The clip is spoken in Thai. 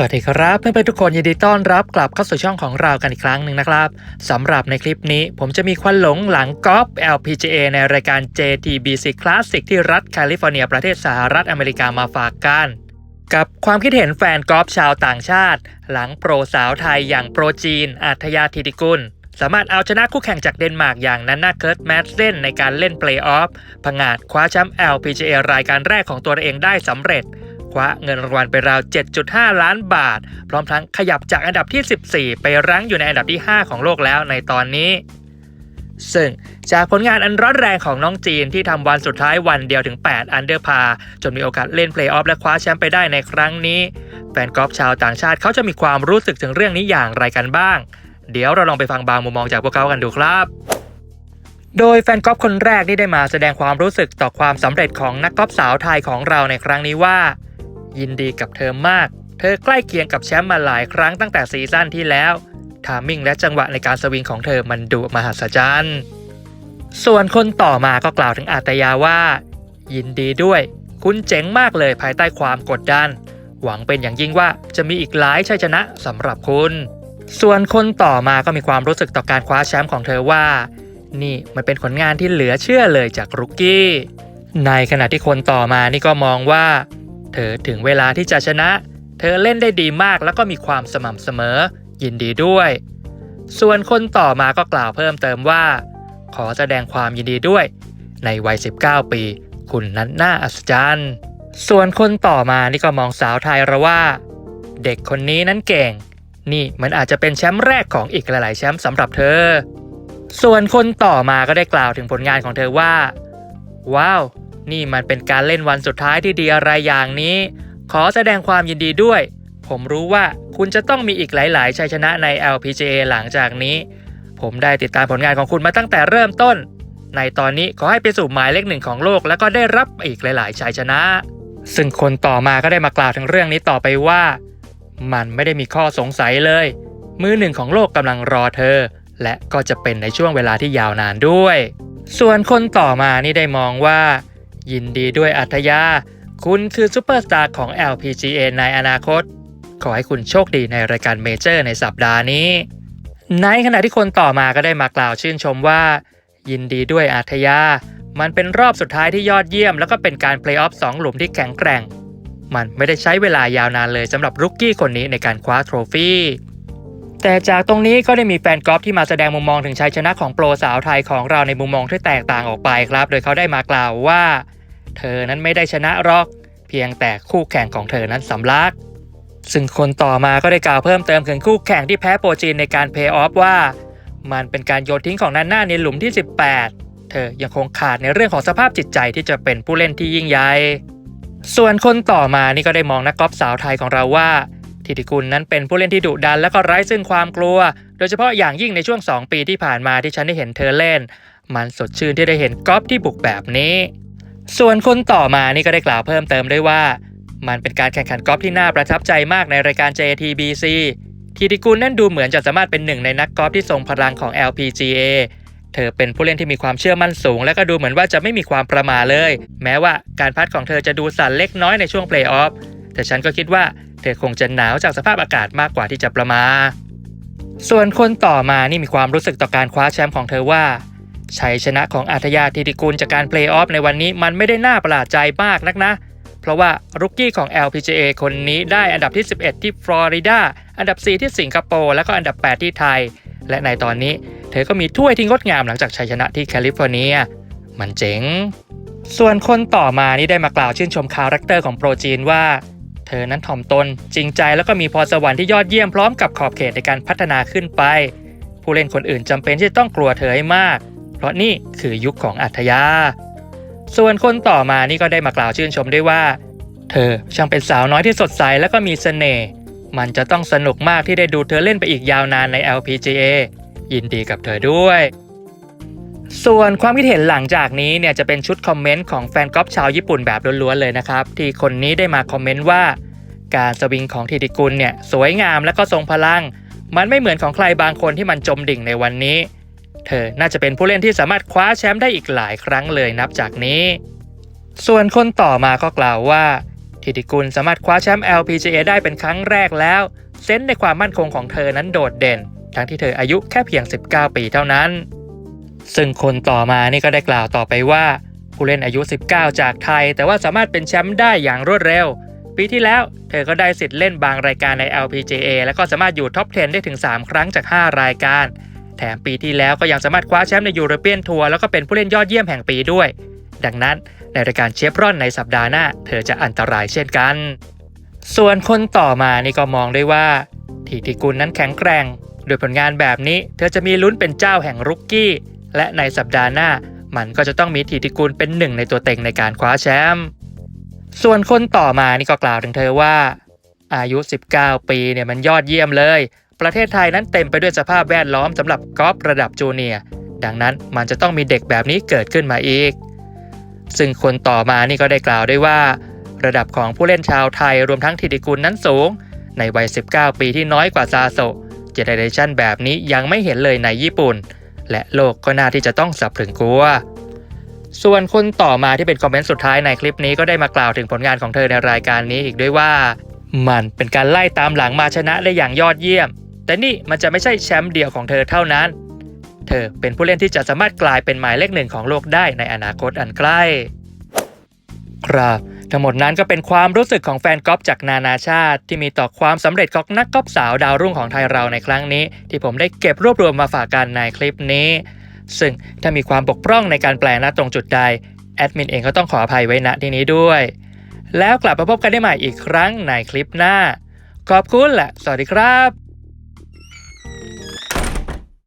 สวัสดีครับเพื่อนๆทุกคนยินดีต้อนรับกลับเข้าสู่ช่องของเรากันอีกครั้งหนึ่งนะครับสำหรับในคลิปนี้ผมจะมีควันหลงหลังกอล์ฟ LPGA ในรายการ JTBC Classic ที่รัฐแคลิฟอร์เนียประเทศสหรัฐอเมริกามาฝากกัน กับความคิดเห็นแฟนกอล์ฟชาวต่างชาติ หลังโปรสาวไทยอย่างโปรจีนอาทยาธิติกุล สามารถเอาชนะคู่แข่งจากเดนมาร์กอย่างนันนาเคิร์ตแมดเซนในการเล่นเพลย์ออฟผงาดคว้าแชมป์ LPGA รายการแรกของตัวเองได้สำเร็จ คว้าเงินรางวัลไปราว 7.5 ล้านบาท พร้อมทั้งขยับจากอันดับที่ 14 ไปรั้งอยู่ในอันดับที่ 5 ของโลกแล้วในตอนนี้ ซึ่งจากผลงานอันร้อนแรงของน้องจีนที่ทำวันสุดท้ายวันเดียวถึง 8 อันเดอร์พา จนมีโอกาสเล่นเพลย์ออฟและคว้าแชมป์ไปได้ในครั้งนี้ แฟนกอล์ฟชาวต่างชาติเขาจะมีความรู้สึกถึงเรื่องนี้อย่างไรกันบ้าง เดี๋ยวเราลองไปฟังบางมุมมองจากพวกเขากันดูครับโดยแฟนกอล์ฟคนแรกที่ได้มาแสดงความรู้สึกต่อความสำเร็จของนักกอล์ฟสาวไทยของเราในครั้งนี้ว่า ยินดีกับเธอมาก เธอใกล้เคียงกับแชมป์มาหลายครั้งตั้งแต่ซีซั่นที่แล้วทามิ่งและจังหวะในการสวิงของเธอมันดุมหัศจรรย์ ส่วนคนต่อมาก็กล่าวถึงอาตยาว่า ยินดีด้วย คุณเจ๋งมากเลยภายใต้ความกดดัน หวังเป็นอย่างยิ่งว่าจะมีอีกหลายชัยชนะสำหรับคุณ ส่วนคนต่อมาก็มีความรู้สึกต่อการคว้าแชมป์ของเธอว่า นี่มันเป็นผลงานที่เหลือเชื่อเลยจากรุกกี้ ในขณะที่คนต่อมานี่ก็มองว่า เธอถึงเวลาที่จะชนะ เธอเล่นได้ดีมากแล้วก็มีความสม่ำเสมอ ยินดีด้วย ส่วนคนต่อมาก็กล่าวเพิ่มเติมว่า ขอแสดงความยินดีด้วย ในวัย 19 ปี คุณนั้นน่าอัศจรรย์ ส่วนคนต่อมานี่ก็มองสาวไทยราว่า เด็กคนนี้นั้นเก่ง นี่มันอาจจะเป็นแชมป์แรกของอีกหลาย ๆ แชมป์สำหรับเธอ ส่วนคนต่อมาก็ได้กล่าวถึงผลงานของเธอว่า ว้าว นี่มันเป็นการเล่นวันสุดท้ายที่ดีอะไรอย่างนี้ ขอแสดงความยินดีด้วย ผมรู้ว่าคุณจะต้องมีอีกหลาย ๆ ชัยชนะใน LPGA หลังจากนี้ ผมได้ติดตามผลงานของคุณมาตั้งแต่เริ่มต้น ในตอนนี้ขอให้ไปสู่หมายเลขหนึ่งของโลก แล้วก็ได้รับอีกหลาย ๆ ชัยชนะ ซึ่งคนต่อมาก็ได้มากล่าวถึงเรื่องนี้ต่อไปว่า มันไม่ได้มีข้อสงสัยเลย มือหนึ่งของโลกกำลังรอเธอ และก็จะเป็นในช่วงเวลาที่ยาวนานด้วย ส่วนคนต่อมานี่ได้มองว่า ยินดีด้วยอัธยา คุณคือซูเปอร์สตาร์ของ LPGA ในอนาคต ขอให้คุณโชคดีในรายการเมเจอร์ในสัปดาห์นี้ ในขณะที่คนต่อมาก็ได้มากล่าวชื่นชมว่า ยินดีด้วยอัธยา มันเป็นรอบสุดท้ายที่ยอดเยี่ยม แล้วก็เป็นการเพลย์ออฟสองหลุมที่แข็งแกร่ง มันไม่ได้ใช้เวลายาวนานเลยสำหรับรุกกี้คนนี้ในการคว้าโทรฟี่แต่จากตรงนี้ก็ได้มีแฟนกอล์ฟที่มาแสดงมุมมองถึงชัยชนะของโปรสาวไทยของเราในมุมมองที่แตกต่างออกไปครับ โดยเขาได้มากล่าวว่า เธอนั้นไม่ได้ชนะหรอก เพียงแต่คู่แข่งของเธอนั้นสำลัก ซึ่งคนต่อมาก็ได้กล่าวเพิ่มเติมถึงคู่แข่งที่แพ้โปรจีนในการเพย์ออฟว่า มันเป็นการโยนทิ้งของนันน่าในหลุมที่ 18 เธอยังคงขาดในเรื่องของสภาพจิตใจที่จะเป็นผู้เล่นที่ยิ่งใหญ่ส่วนคนต่อมานี่ก็ได้มองนักกอล์ฟสาวไทยของเราว่าทิติกุลนั้นเป็นผู้เล่นที่ดุดันและก็ไร้ซึ่งความกลัว โดยเฉพาะอย่างยิ่งในช่วง 2 ปีที่ผ่านมาที่ฉันได้เห็นเธอเล่น มันสดชื่นที่ได้เห็นกอล์ฟที่บุกแบบนี้ ส่วนคนต่อมานี่ก็ได้กล่าวเพิ่มเติมด้วยว่า มันเป็นการแข่งขันกอล์ฟที่น่าประทับใจมากในรายการ JTBC ทีติกุลนั่นดูเหมือนจะสามารถเป็นหนึ่งในนักกอล์ฟที่ทรงพลังของ LPGA เธอเป็นผู้เล่นที่มีความเชื่อมั่นสูง และก็ดูเหมือนว่าจะไม่มีความประมาเลย แม้ว่าการพัดของเธอจะดูสั่นเล็กน้อยในช่วงเพลย์ออฟแต่ฉันก็คิดว่าเธอคงจะหนาวจากสภาพอากาศมากกว่าที่จะประมา ส่วนคนต่อมานี่มีความรู้สึกต่อการคว้าแชมป์ของเธอว่า ชัยชนะของอาทยาธิติกุลจากการเพลย์ออฟในวันนี้มันไม่ได้น่าประหลาดใจมากนักนะ เพราะว่ารุกกี้ของ LPGA คนนี้ได้อันดับที่ 11 ที่ฟลอริดา อันดับ 4 ที่สิงคโปร์แล้วก็อันดับ 8 ที่ไทย และในตอนนี้ เธอก็มีถ้วยที่งดงามหลังจากชัยชนะที่แคลิฟอร์เนีย มันเจ๋ง ส่วนคนต่อมานี่ได้มากล่าวชื่นชมคาแรคเตอร์ของโปรจีนว่า เธอนั้นถ่อมตน จริงใจแล้วก็มีพรสวรรค์ที่ยอดเยี่ยมพร้อมกับขอบเขตในการพัฒนาขึ้นไป ผู้เล่นคนอื่นจำเป็นที่จะต้องกลัวเธอให้มาก เพราะนี่คือยุคของอัธยา ส่วนคนต่อมานี่ก็ได้มากล่าวชื่นชมด้วยว่า เธอช่างเป็นสาวน้อยที่สดใสและก็มีเสน่ห์ มันจะต้องสนุกมากที่ได้ดูเธอเล่นไปอีกยาวนานใน LPGA ยินดีกับเธอด้วย ส่วนความคิดเห็นหลังจากนี้เนี่ยจะเป็นชุดคอมเมนต์ของแฟนกอล์ฟชาวญี่ปุ่นแบบล้วนๆเลยนะครับ ที่คนนี้ได้มาคอมเมนต์ว่า การสวิงของทิติกุลเนี่ยสวยงามและก็ทรงพลัง มันไม่เหมือนของใครบางคนที่มันจมดิ่งในวันนี้ เธอน่าจะเป็นผู้เล่นที่สามารถคว้าแชมป์ได้อีกหลายครั้งเลยนับจากนี้ ส่วนคนต่อมาก็กล่าวว่าทิติกุลสามารถคว้าแชมป์ LPGA ได้เป็นครั้งแรกแล้ว เซนในความมั่นคงของเธอนั้นโดดเด่น ทั้งที่เธออายุแค่เพียง 19 ปีเท่านั้น ซึ่งคนต่อมานี่ก็ได้กล่าวต่อไปว่า ผู้เล่นอายุ 19 จากไทย แต่ว่าสามารถเป็นแชมป์ได้อย่างรวดเร็ว ปีที่แล้วเธอก็ได้สิทธิ์เล่นบางรายการใน LPGA แล้วก็สามารถอยู่ท็อป 10 ได้ถึง 3 ครั้งจาก 5 รายการ แถมปีที่แล้วก็ยังสามารถคว้าแชมป์ในยูโรเปียนทัวร์แล้วก็เป็นผู้เล่นยอดเยี่ยมแห่งปีด้วย ดังนั้นในรายการเชฟรอนในสัปดาห์หน้า เธอจะอันตรายเช่นกัน ส่วนคนต่อมานี่ก็มองได้ว่าทีติกุลนั้นแข็งแกร่งโดยผลงานแบบนี้ เธอจะมีลุ้นเป็นเจ้าแห่งรุกกี้ และในสัปดาห์หน้า มันก็จะต้องมีทีติกุลเป็นหนึ่งในตัวเต็งในการคว้าแชมป์ส่วนคนต่อมานี่ก็กล่าวถึงเธอว่า อายุ 19 ปีเนี่ยมันยอดเยี่ยมเลย ประเทศไทยนั้นเต็มไปด้วยสภาพแวดล้อมสำหรับกอล์ฟระดับจูเนียร์ดังนั้นมันจะต้องมีเด็กแบบนี้เกิดขึ้นมาอีก ซึ่งคนต่อมานี่ก็ได้กล่าวด้วยว่า ระดับของผู้เล่นชาวไทยรวมทั้งทิติกุลนั้นสูง ในวัย 19 ปีที่น้อยกว่าซาโซเจเนเรชันแบบนี้ยังไม่เห็นเลยในญี่ปุ่น และโลกก็น่าที่จะต้องสับถึงกลัว ส่วนคนต่อมาที่เป็นคอมเมนต์สุดท้ายในคลิปนี้ก็ได้มากล่าวถึงผลงานของเธอในรายการนี้อีกด้วยว่า มันเป็นการไล่ตามหลังมาชนะได้อย่างยอดเยี่ยม แต่นี่มันจะไม่ใช่แชมป์เดียวของเธอเท่านั้น เธอเป็นผู้เล่นที่จะสามารถกลายเป็นหมายเลขหนึ่งของโลกได้ในอนาคตอันใกล้ ครับ ทั้งหมดนั้นก็เป็นความรู้สึกของแฟนกอล์ฟจากนานาชาติ ที่มีต่อความสำเร็จของนักกอล์ฟสาวดาวรุ่งของไทยเราในครั้งนี้ ที่ผมได้เก็บรวบรวมมาฝากกันในคลิปนี้ ซึ่งถ้ามีความบกพร่องในการแปลณตรงจุดใดแอดมินเองก็ต้องขออภัยไว้ณที่นี้ด้วย แล้วกลับมาพบกันได้ใหม่อีกครั้งในคลิปหน้า ขอบคุณและสวัสดีครับ